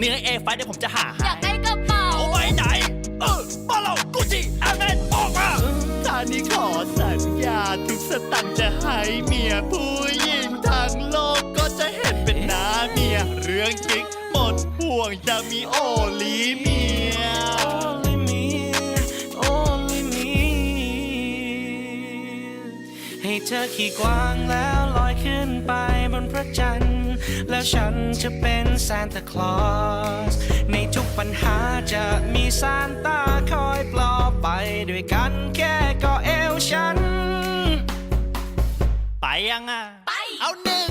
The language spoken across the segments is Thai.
เนื้อเอไฟเดี๋ยวผมจะหาอยากได้กระเป๋า เอาไว้ไหน เออมาเรากูจิแอมแมนออกมาชานี้ขอสัญญาทุกสตังค์จะให้เมียผู้หญิงทั้งโลกก็จะเห็นเป็นหน้าเมีย เรื่องจริงหมดห่วงจะมีโอลีเมีย Only me Only me ให้เธอขี่กวางแล้วลอยขึ้นไปบนพระจันทร์ แล้วฉันจะเป็นซานตาคลอส ในทุกปัญหาจะมีซานตาคอยปลอบไปด้วยกันแค่ก็เอวฉัน ไปยังอะ ไป เอาหนึ่ง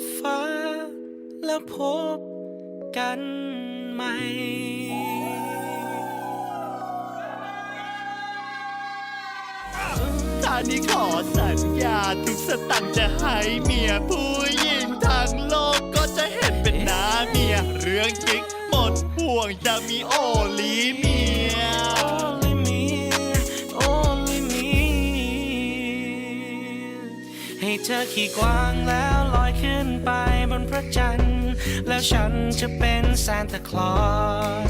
บฟ้า แล้วพบกันใหม่ชานี้ขอสัญญาทุกสตังค์จะให้เมียผู้หญิงทั้งโลกก็จะเห็นเป็นหน้าเมีย เรื่องจริงหมดห่วงจะมีโอลีเมี เธอขี่กวางแล้วลอยขึ้นไปบนพระจันทร์ แล้วฉันจะเป็นซานตาคลอ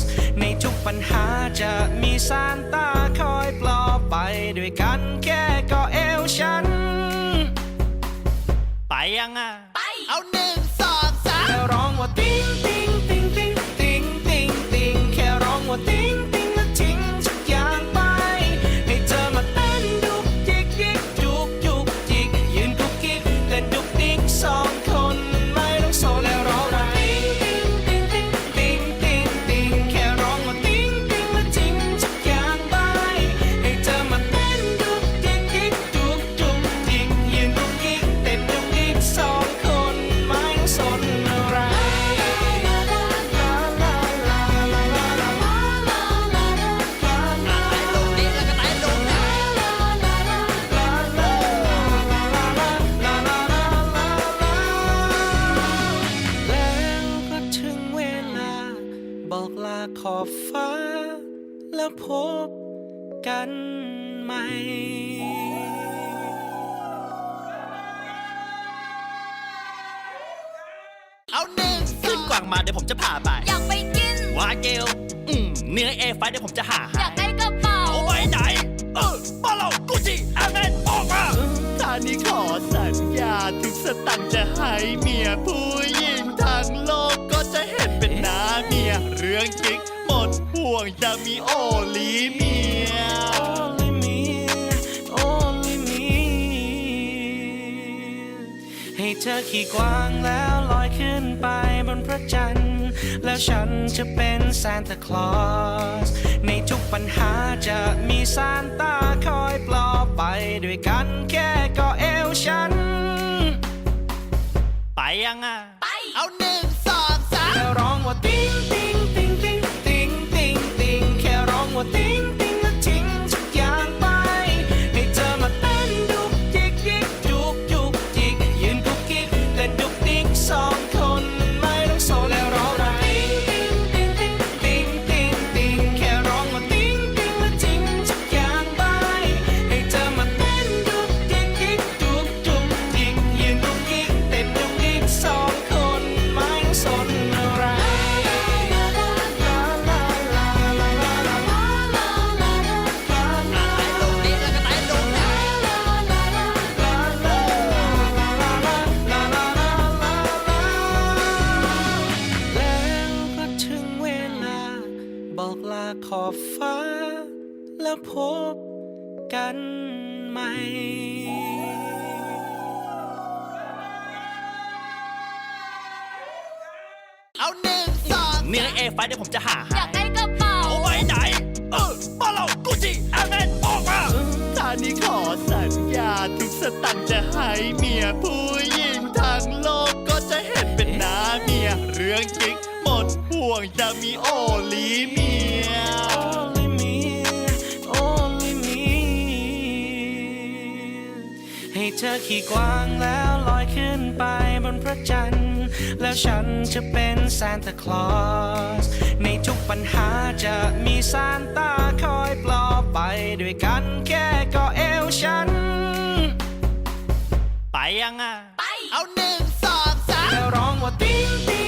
ส ในทุกปัญหาจะมีซานตาคอยปลอบไปด้วยกันแค่ก็เอวฉัน ไปยังอะ ไป เอาหนึ่งสองสามแค่ร้องว่าติ้งติ้งติ้งติ้ง ขอบฟ้า แล้วพบกันใหม่เอาหนึ่งสขึ้อนงกวางมาเดี๋ยวผมจะพาไป อยากไปกิน วาเกลอืมเนื้อเอไฟเดี๋ยวผมจะหาอยากได้กระเป๋า เอาไว้ไหน เออมาเรากูจิแอมแมนออกมาชานี้ขอสัญญาทุกสตังค์จะให้เมียผู้หญิงทั้งโลกก็จะเห็นเป็นหน้า เมีย เรื่องจริงหมดห่วงจะมีโอลีเมีย Only me Only me ให้เธอขี่กวางแล้วลอยขึ้นไปบนพระจันทร์ แล้วฉันจะเป็นซานตาคลอส ในทุกปัญหาจะมีซานตาคอยปลอบไปด้วยกันแค่ก็เอวฉัน ไปยังอะ ว่าติ้งติ้งติ้งติ้งติ้งติ้งติ้งแค่ร้องว่าติ้งติ้งแล้วทิ้ง ขอบฟ้า แล้วพบกันใหม่เอาหนึ่งสองเนื้อเอไฟเดี๋ยวผมจะหาอให้ยากได้กระเป๋าเอาไว้ไหน เออมาเรากุจิแอมเมนออกมาท่านี้ขอสัญญาทุกสตังค์จะให้เมียผู้หญิงทั้งโลกก็จะเห็นเป็นหน้าเมีย เรื่องจริงหมดห่วงจะมีโอลีเมีย เธอขี่กวางแล้วลอยขึ้นไปบนพระจันทร์ แล้วฉันจะเป็นซานตาคลอส ในทุกปัญหาจะมีซานตาคอยปลอบไปด้วยกันแค่ก็เอวฉัน ไปยังอะ ไป เอาหนึ่งสองสามแค่ร้องว่าติ๊งติ๊งติ๊ง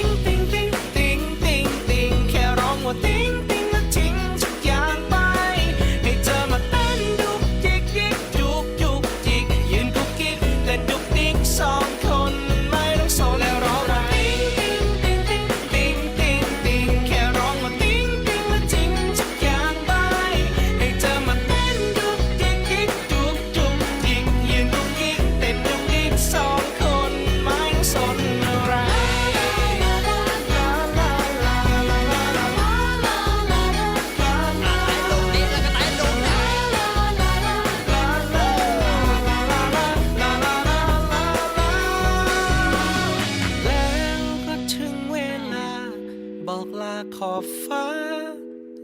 ขอบฟ้า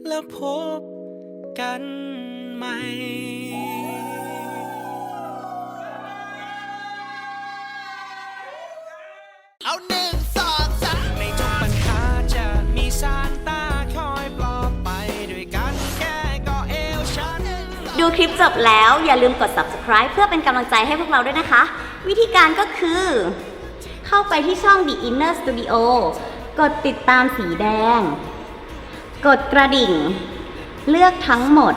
แล้วพบกันใหม่เอาหนึ่งสองสามในทุกปัญหาจะมีซานตาคอยปลอบไปด้วยกันแค่ก็เอวฉัน ดูคลิปจบแล้วอย่าลืมกด subscribe เพื่อเป็นกำลังใจให้พวกเราด้วยนะคะ วิธีการก็คือ เข้าไปที่ช่อง The Inner Studio กดติดตามสีแดง กดกระดิ่ง เลือกทั้งหมด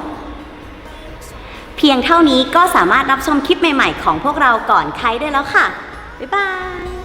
เพียงเท่านี้ก็สามารถรับชมคลิปใหม่ๆ ของพวกเราก่อนใครได้แล้วค่ะ บ๊ายบาย